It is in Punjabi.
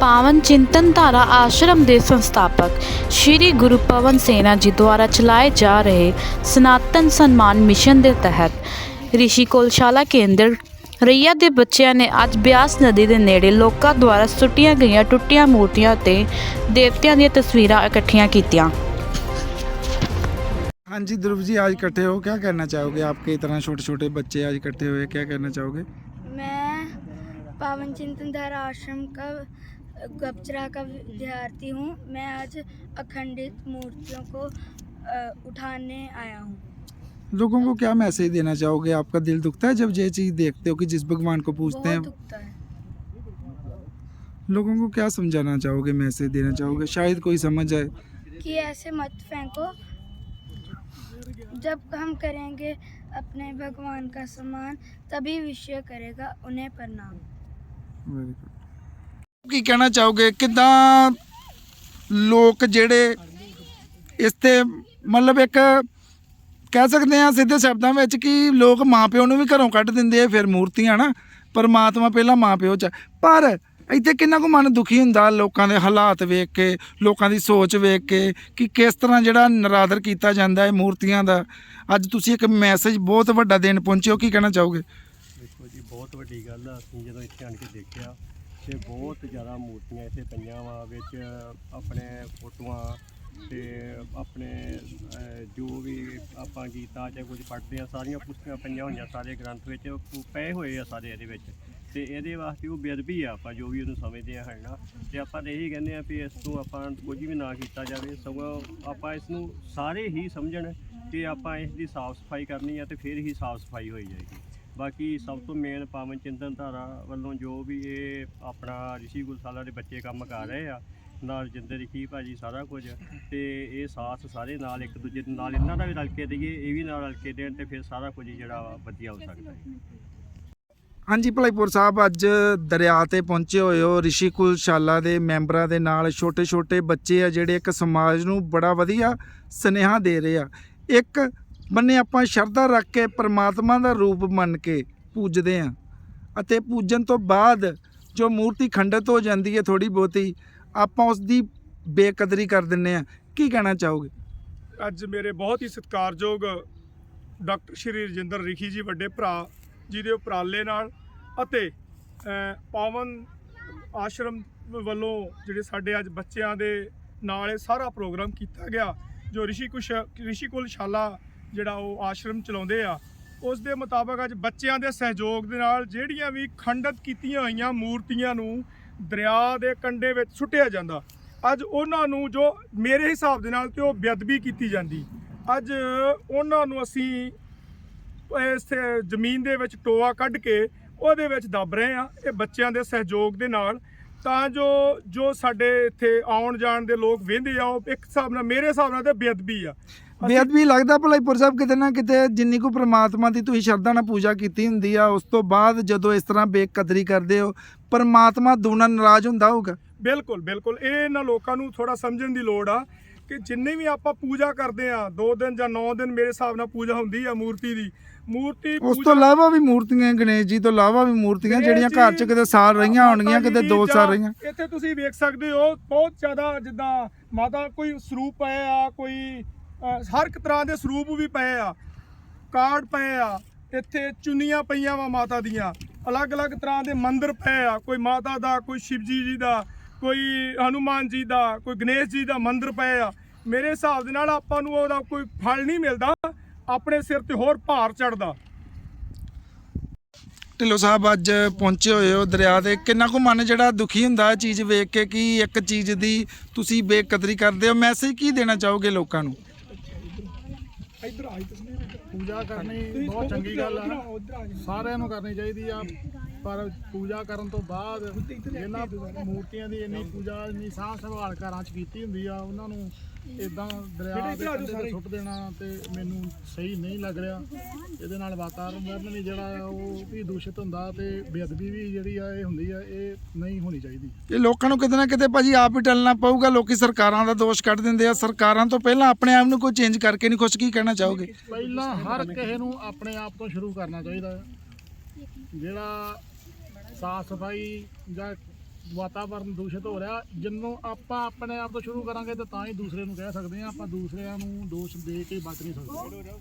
ਪਾਵਨ ਚਿੰਤਨ ਧਾਰਾ ਆਸ਼ਰਮ ਦੇ ਸੰਸਥਾਪਕ ਸ੍ਰੀ ਗੁਰੂ ਪਵਨ ਸੇਨਾ ਜੀ ਦੁਆਰਾ ਚਲਾਏ ਜਾ ਰਹੇ ਸਨਾਤਨ ਸਨਮਾਨ ਮਿਸ਼ਨ ਦੇ ਤਹਿਤ ਰਿਸ਼ੀ ਕੋਲਸ਼ਾਲਾ ਕੇਂਦਰ ਰਈਆ ਦੇ ਬੱਚਿਆਂ ਨੇ ਅੱਜ ਬਿਆਸ ਨਦੀ ਦੇ ਨੇੜੇ ਲੋਕਾਂ ਦੁਆਰਾ ਸੁੱਟੀਆਂ ਗਈਆਂ ਟੁੱਟੀਆਂ ਮੂਰਤੀਆਂ ਤੇ ਦੇਵਤਿਆਂ ਦੀਆਂ ਤਸਵੀਰਾਂ ਇਕੱਠੀਆਂ ਕੀਤੀਆਂ हाँ जी ध्रुव जी आज इकट्ठे हो क्या कहना चाहोगे आपके इतना छोटे छोटे बच्चे आज इकट्ठे हुए क्या कहना चाहोगे मैं पावन चिंतन धारा आश्रम का कपचरा का विद्यार्थी हूँ। मैं आज अखंडित मूर्तियों को उठाने आया हूँ। लोगों को क्या मैसेज देना चाहोगे? आपका दिल दुखता है जब ये चीज़ देखते हो कि जिस भगवान को पूछते हैं? लोगों को क्या समझाना चाहोगे मैसेज देना चाहोगे? शायद कोई समझ आए। कि ऐसे मत फेंको। जब हम करेंगे अपने भगवान का सम्मान तभी विषय करेगा उन्हें प्रणाम। ਕੀ ਕਹਿਣਾ ਚਾਹੋਗੇ? ਕਿਦਾਂ ਲੋਕ ਜਿਹੜੇ ਇਸ ਤੇ ਮਤਲਬ ਇੱਕ ਕਹਿ ਸਕਦੇ ਆ ਸਿੱਧੇ ਸ਼ਬਦਾਂ ਵਿੱਚ ਕਿ ਲੋਕ ਮਾਪਿਓ ਨੂੰ ਵੀ ਘਰੋਂ ਕੱਢ ਦਿੰਦੇ ਆ, ਫਿਰ ਮੂਰਤੀਆਂ ਨਾ, ਪਰਮਾਤਮਾ ਪਹਿਲਾਂ ਮਾਪਿਓ ਚ ਪਰ ਇੱਥੇ ਕਿੰਨਾ ਕੁ ਮਨ ਦੁਖੀ ਹੁੰਦਾ ਲੋਕਾਂ ਦੇ ਹਾਲਾਤ ਵੇਖ ਕੇ, ਲੋਕਾਂ ਦੀ ਸੋਚ ਵੇਖ ਕੇ ਕਿ ਕਿਸ ਤਰ੍ਹਾਂ ਜਿਹੜਾ ਨਰਾਦਰ ਕੀਤਾ ਜਾਂਦਾ ਹੈ ਮੂਰਤੀਆਂ ਦਾ। ਅੱਜ ਤੁਸੀਂ ਇੱਕ ਮੈਸੇਜ ਬਹੁਤ ਵੱਡਾ ਦੇਣ ਪਹੁੰਚੇ ਹੋ, ਕੀ ਕਹਿਣਾ ਚਾਹੋਗੇ? ਦੇਖੋ ਜੀ, ਬਹੁਤ ਵੱਡੀ ਗੱਲ ਆ। ਅਸੀਂ ਜਦੋਂ ਇੱਥੇ ਆਣ ਕੇ ਦੇਖਿਆ ਤੇ ਬਹੁਤ ਜ਼ਿਆਦਾ ਮੂਰਤੀਆਂ ਇੱਥੇ ਪਈਆਂ ਵਾ, ਵਿੱਚ ਆਪਣੇ ਫੋਟੋਆਂ ਤੇ ਆਪਣੇ ਜੋ ਵੀ ਆਪਾਂ ਗੀਤਾ ਜਾਂ ਕੁਝ ਪੜ੍ਹਦੇ ਆ, ਸਾਰੀਆਂ ਪੁਸਤਕਾਂ ਪਈਆਂ ਹੋਈਆਂ ਸਾਰੇ ਗ੍ਰੰਥ ਵਿੱਚ ਪਏ ਹੋਏ ਆ ਸਾਰੇ ਇਹਦੇ ਵਿੱਚ। ਤੇ ਇਹਦੇ ਵਾਸਤੇ ਉਹ ਬੇਅਦਬੀ ਆ ਆਪਾਂ ਜੋ ਵੀ ਉਹਨੂੰ ਸਮਝਦੇ ਆ ਹਨਾ ਤੇ ਆਪਾਂ ਤਾਂ ਇਹੀ ਕਹਿੰਦੇ ਆ ਵੀ ਇਸ ਤੋਂ ਆਪਾਂ ਕੁਝ ਵੀ ਨਾ ਕੀਤਾ ਜਾਵੇ, ਸਗੋਂ ਆਪਾਂ ਇਸ ਨੂੰ ਸਾਰੇ ਹੀ ਸਮਝਣ ਕਿ ਆਪਾਂ ਇਸ ਦੀ ਸਾਫ਼ ਸਫ਼ਾਈ ਕਰਨੀ ਆ ਤੇ ਫਿਰ ਹੀ ਸਾਫ਼ ਸਫ਼ਾਈ ਹੋਈ ਜਾਏਗੀ। ਬਾਕੀ ਸਭ ਤੋਂ ਮੇਨ ਪਾਵਨ ਚਿੰਤਨ ਧਾਰਾ ਵੱਲੋਂ ਜੋ ਵੀ ਇਹ ਆਪਣਾ ਰਿਸ਼ੀ ਗੁਲਸਾਲਾ ਦੇ ਬੱਚੇ ਕੰਮ ਕਰ ਰਹੇ ਆ, ਨਾਲ ਜਿੰਦਰ ਰਿਖੀ ਭਾਜੀ ਸਾਰਾ ਕੁਝ, ਤੇ ਇਹ ਸਾਥ ਸਾਰੇ ਨਾਲ ਇੱਕ ਦੂਜੇ ਦੇ ਨਾਲ ਇਹਨਾਂ ਦਾ ਵੀ ਰਲ ਕੇ ਦਈਏ, ਇਹ ਵੀ ਨਾਲ ਰਲ ਕੇ ਦੇਣ ਤੇ ਫਿਰ ਸਾਰਾ ਕੁਝ ਜਿਹੜਾ ਵਾ ਵਧੀਆ ਹੋ ਸਕਦਾ ਹੈ। ਹਾਂਜੀ, ਭਲਾਈਪੁਰ ਸਾਹਿਬ ਅੱਜ ਦਰਿਆ ਤੇ ਪਹੁੰਚੇ ਹੋਏ ਹੋ ਰਿਸ਼ੀ ਕੁਲਸ਼ਾਲਾ ਦੇ ਮੈਂਬਰਾਂ ਦੇ ਨਾਲ। ਛੋਟੇ ਛੋਟੇ ਬੱਚੇ ਆ ਜਿਹੜੇ ਇੱਕ ਸਮਾਜ ਨੂੰ ਬੜਾ ਵਧੀਆ ਸੁਨੇਹਾ ਦੇ ਰਹੇ ਆ। ਇੱਕ ਬੰਨੇ ਆਪਾਂ ਸ਼ਰਧਾ ਰੱਖ ਕੇ ਪਰਮਾਤਮਾ ਦਾ ਰੂਪ ਮੰਨ ਕੇ ਪੂਜਦੇ ਆ ਅਤੇ ਪੂਜਨ ਤੋਂ ਬਾਅਦ ਜੋ ਮੂਰਤੀ ਖੰਡਿਤ ਹੋ ਜਾਂਦੀ ਹੈ ਥੋੜੀ ਬਹੁਤੀ, ਆਪਾਂ ਉਸ ਦੀ ਬੇਕਦਰੀ ਕਰ ਦਿੰਨੇ ਆ ਕੀ ਕਹਿਣਾ ਚਾਹੋਗੇ? ਅੱਜ ਮੇਰੇ ਬਹੁਤ ਹੀ ਸਤਿਕਾਰਯੋਗ ਡਾਕਟਰ ਸ਼੍ਰੀ ਰਜਿੰਦਰ ਰਿਖੀ ਜੀ, ਵੱਡੇ ਭਰਾ ਜੀ ਦੇ ਉਪਰਾਲੇ ਨਾਲ ਅਤੇ ਪਾਵਨ ਆਸ਼ਰਮ ਵੱਲੋਂ ਜਿਹੜੇ ਸਾਡੇ ਅੱਜ ਬੱਚਿਆਂ ਦੇ ਨਾਲ ਇਹ ਸਾਰਾ ਪ੍ਰੋਗਰਾਮ ਕੀਤਾ ਗਿਆ, ਜੋ ਰਿਸ਼ੀ ਕੁਸ਼ ਰਿਸ਼ੀ ਕੁਲ ਸ਼ਾਲਾ ਜਿਹੜਾ ਉਹ ਆਸ਼ਰਮ ਚਲਾਉਂਦੇ ਆ, ਉਸ ਦੇ ਮੁਤਾਬਕ ਅੱਜ ਬੱਚਿਆਂ ਦੇ ਸਹਿਯੋਗ ਦੇ ਨਾਲ ਜਿਹੜੀਆਂ ਵੀ ਖੰਡਿਤ ਕੀਤੀਆਂ ਹੋਈਆਂ ਮੂਰਤੀਆਂ ਨੂੰ ਦਰਿਆ ਦੇ ਕੰਢੇ ਵਿੱਚ ਸੁੱਟਿਆ ਜਾਂਦਾ। ਅੱਜ ਉਹਨਾਂ ਨੂੰ ਜੋ ਮੇਰੇ ਹਿਸਾਬ ਦੇ ਨਾਲ ਤੇ ਉਹ ਬੇਅਦਬੀ ਕੀਤੀ ਜਾਂਦੀ। ਅੱਜ ਉਹਨਾਂ ਨੂੰ ਅਸੀਂ ਇਸ ਜ਼ਮੀਨ ਦੇ ਵਿੱਚ ਟੋਆ ਕੱਢ ਕੇ ਉਹਦੇ ਵਿੱਚ ਦੱਬ ਰਹੇ ਆ ਇਹ ਬੱਚਿਆਂ ਦੇ ਸਹਿਯੋਗ ਦੇ ਨਾਲ। ਤਾਂ ਜੋ ਜੋ ਸਾਡੇ ਇੱਥੇ ਆਉਣ ਜਾਣ ਦੇ ਲੋਕ ਵਹਿੰਦੇ ਆ, ਉਹ ਇੱਕ ਹਿਸਾਬ ਨਾਲ ਮੇਰੇ ਹਿਸਾਬ ਨਾਲ ਤੇ ਬੇਅਦਬੀ ਆ। ਬੇਅਦਬੀ ਲੱਗਦਾ ਭਲਾਈਪੁਰ ਸਾਹਿਬ ਕਿਤੇ ਨਾ ਕਿਤੇ ਜਿੰਨੀ ਕੋ ਪ੍ਰਮਾਤਮਾ ਦੀ ਤੁਸੀਂ ਸ਼ਰਧਾ ਨਾਲ ਪੂਜਾ ਕੀਤੀ ਹੁੰਦੀ ਆ ਉਸ ਤੋਂ ਬਾਅਦ ਜਦੋਂ ਇਸ ਤਰ੍ਹਾਂ ਬੇਕਦਰੀ ਕਰਦੇ ਹੋ ਪਰਮਾਤਮਾ ਦੂਣਾ ਨਾਰਾਜ਼ ਹੁੰਦਾ ਹੋਊਗਾ? ਬਿਲਕੁਲ ਬਿਲਕੁਲ। ਇਹ ਇਹਨਾਂ ਲੋਕਾਂ ਨੂੰ ਥੋੜਾ ਸਮਝਣ ਦੀ ਲੋੜ ਆ ਕਿ ਜਿੰਨੇ ਵੀ ਆਪਾਂ ਪੂਜਾ ਕਰਦੇ ਆ 2 ਦਿਨ ਜਾਂ 9 ਦਿਨ ਮੇਰੇ ਹਿਸਾਬ ਨਾਲ ਪੂਜਾ ਹੁੰਦੀ ਆ ਮੂਰਤੀ ਦੀ। ਮੂਰਤੀ ਉਸ ਤੋਂ ਇਲਾਵਾ ਵੀ ਮੂਰਤੀਆਂ ਗਣੇਸ਼ ਜੀ ਤੋਂ ਇਲਾਵਾ ਵੀ ਮੂਰਤੀਆਂ ਜਿਹੜੀਆਂ ਘਰ 'ਚ ਕਿਤੇ ਸਾਲ ਰਹੀਆਂ ਹੋਣਗੀਆਂ ਕਿਤੇ ਜੀ 2 ਜਾਂ ਸਾਲ ਰਹੀਆਂ। ਇੱਥੇ ਤੁਸੀਂ ਵੇਖ ਸਕਦੇ ਹੋ ਬਹੁਤ ਜ਼ਿਆਦਾ ਜਿੱਦਾਂ ਮਾਤਾ ਕੋਈ ਸਰੂਪ ਆ ਕੋਈ ਹਰ ਇੱਕ ਤਰ੍ਹਾਂ ਦੇ ਸਰੂਪ ਵੀ ਪਏ ਆ। ਕਾਰਡ ਪਏ ਆ, ਇੱਥੇ ਚੁੰਨੀਆਂ ਪਈਆਂ ਵਾ ਮਾਤਾ ਦੀਆਂ। ਅਲੱਗ-ਅਲੱਗ ਤਰ੍ਹਾਂ ਦੇ ਮੰਦਿਰ ਪਏ ਆ, ਕੋਈ ਮਾਤਾ ਦਾ, ਕੋਈ ਸ਼ਿਵਜੀ ਜੀ ਦਾ, ਕੋਈ ਹਨੂਮਾਨ ਜੀ ਦਾ, ਕੋਈ ਗਣੇਸ਼ ਜੀ ਦਾ ਮੰਦਿਰ ਪਏ ਆ। ਮੇਰੇ ਹਿਸਾਬ ਦੇ ਨਾਲ ਆਪਾਂ ਨੂੰ ਉਹਦਾ ਕੋਈ ਫਲ ਨਹੀਂ ਮਿਲਦਾ, ਆਪਣੇ ਸਿਰ ਤੇ ਹੋਰ ਭਾਰ ਚੜਦਾ। ਢਿੱਲੋਂ ਸਾਹਿਬ, ਅੱਜ ਪਹੁੰਚੇ ਹੋਏ ਹੋ ਦਰਿਆ ਦੇ। ਕਿੰਨਾ ਕੁ ਮਨ ਜਿਹੜਾ ਦੁਖੀ ਹੁੰਦਾ ਚੀਜ਼ ਵੇਖ ਕੇ, ਕਿ ਇੱਕ ਚੀਜ਼ ਦੀ ਤੁਸੀਂ ਬੇਕਦਰੀ ਕਰਦੇ ਹੋ? ਮੈਸੇਜ ਕੀ ਦੇਣਾ ਚਾਹੋਗੇ ਲੋਕਾਂ ਨੂੰ? ਇੱਧਰ ਆਈ ਤਸਵੀਰ ਪੂਜਾ ਕਰਨੀ ਬਹੁਤ ਚੰਗੀ ਗੱਲ ਆ। ਸਾਰਿਆਂ ਨੂੰ ਕਰਨੀ ਚਾਹੀਦੀ ਆ। ਪਰ ਪੂਜਾ ਕਰਨ ਤੋਂ ਬਾਅਦ ਇਹਨਾਂ ਮੂਰਤੀਆਂ ਦੀ ਇੰਨੀ ਪੂਜਾ ਇੰਨੀ ਸਾਂਭ ਸੰਭਾਲ ਘਰਾਂ 'ਚ ਕੀਤੀ ਹੁੰਦੀ ਆ ਉਹਨਾਂ ਨੂੰ ਇਦਾਂ ਦਰਿਆ ਦੇ ਕੰਢੇ ਸੁੱਟ ਦੇਣਾ ਤੇ ਮੈਨੂੰ ਸਹੀ ਨਹੀਂ ਲੱਗ ਰਿਹਾ। ਇਹਦੇ ਨਾਲ ਵਾਤਾਵਰਨ ਵੀ ਜਿਹੜਾ ਉਹ ਵੀ ਦੂਸ਼ਿਤ ਹੁੰਦਾ ਤੇ ਬੇਅਦਬੀ ਵੀ ਜਿਹੜੀ ਆ ਇਹ ਹੁੰਦੀ ਆ ਇਹ ਨਹੀਂ ਹੋਣੀ ਚਾਹੀਦੀ। ਇਹ ਲੋਕਾਂ ਨੂੰ ਕਿਤੇ ਨਾ ਕਿਤੇ ਭਾਜੀ ਆਪ ਹੀ ਟਲਣਾ ਪਊਗਾ ਲੋਕੀ ਸਰਕਾਰਾਂ ਦਾ ਦੋਸ਼ ਕੱਢ ਦਿੰਦੇ ਆ। ਸਰਕਾਰਾਂ ਤੋਂ ਪਹਿਲਾਂ ਆਪਣੇ ਆਪ ਨੂੰ ਕੋਈ ਚੇਂਜ ਕਰਕੇ ਨਹੀਂ ਕੁਛ ਕੀ ਕਹਿਣਾ ਚਾਹੋਗੇ? ਪਹਿਲਾਂ ਹਰ ਕਿਸੇ ਨੂੰ ਆਪਣੇ ਆਪ ਤੋਂ ਸ਼ੁਰੂ ਕਰਨਾ ਚਾਹੀਦਾ ਹੈ ਜਿਹੜਾ ਸਾਫ਼ ਸਫ਼ਾਈ ਜਾਂ ਵਾਤਾਵਰਨ ਦੂਸ਼ਿਤ ਹੋ ਰਿਹਾ। ਜਿੰਨੂੰ ਆਪਾਂ ਆਪਣੇ ਆਪ ਤੋਂ ਸ਼ੁਰੂ ਕਰਾਂਗੇ ਤਾਂ ਤਾਂ ਹੀ ਦੂਸਰੇ ਨੂੰ ਕਹਿ ਸਕਦੇ ਹਾਂ, ਆਪਾਂ ਦੂਸਰਿਆਂ ਨੂੰ ਦੋਸ਼ ਦੇ ਕੇ ਬਚ ਨਹੀਂ ਸਕਦੇ।